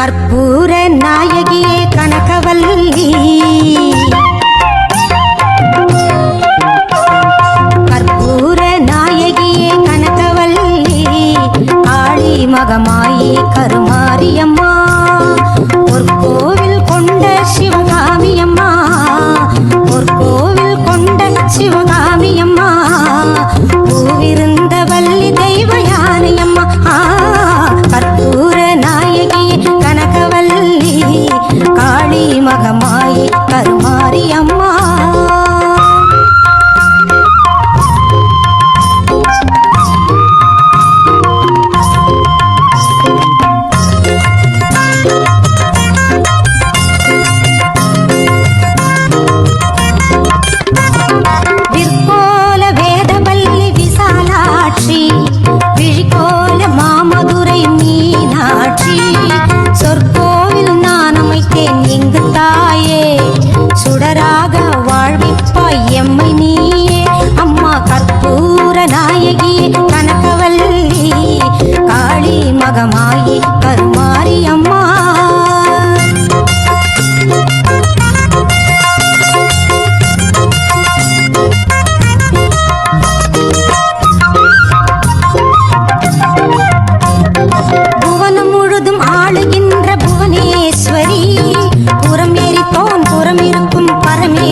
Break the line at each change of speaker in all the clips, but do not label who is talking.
கற்பூர நாயகியே கனகவல்லி. கற்பூர நாயகியே கனகவல்லி. காளி மகமாயி கருமாரியம்மா.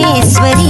ஈஸ்வரி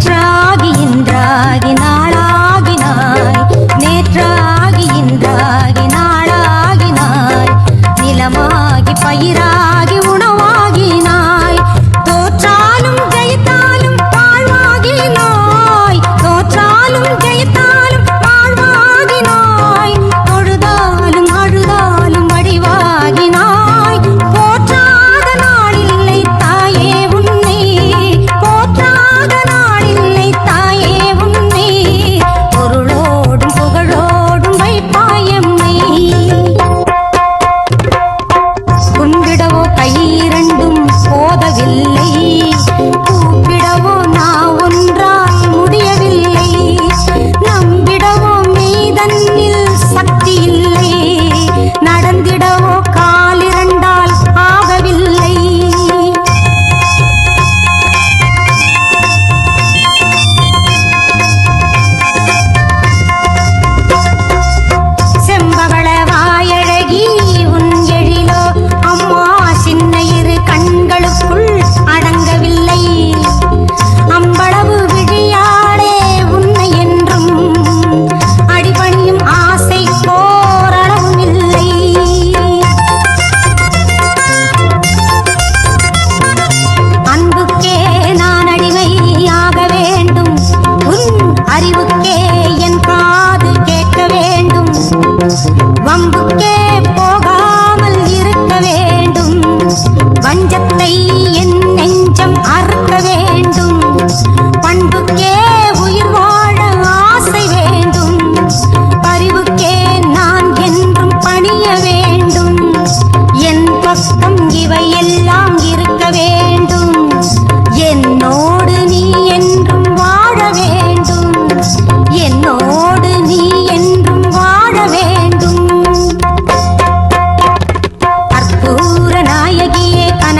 try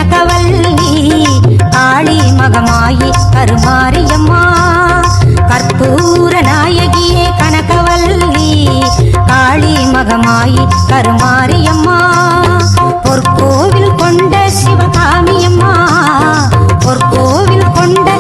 கனகவல்லி ஆளி மகமாயி கருமாரியம்மா. கற்பூர நாயகியே கனகவல்லி காளி மகமாயி கருமாரியம்மா. பொற்கோவில் கொண்ட சிவகாமியம்மா. பொற்கோவில் கொண்ட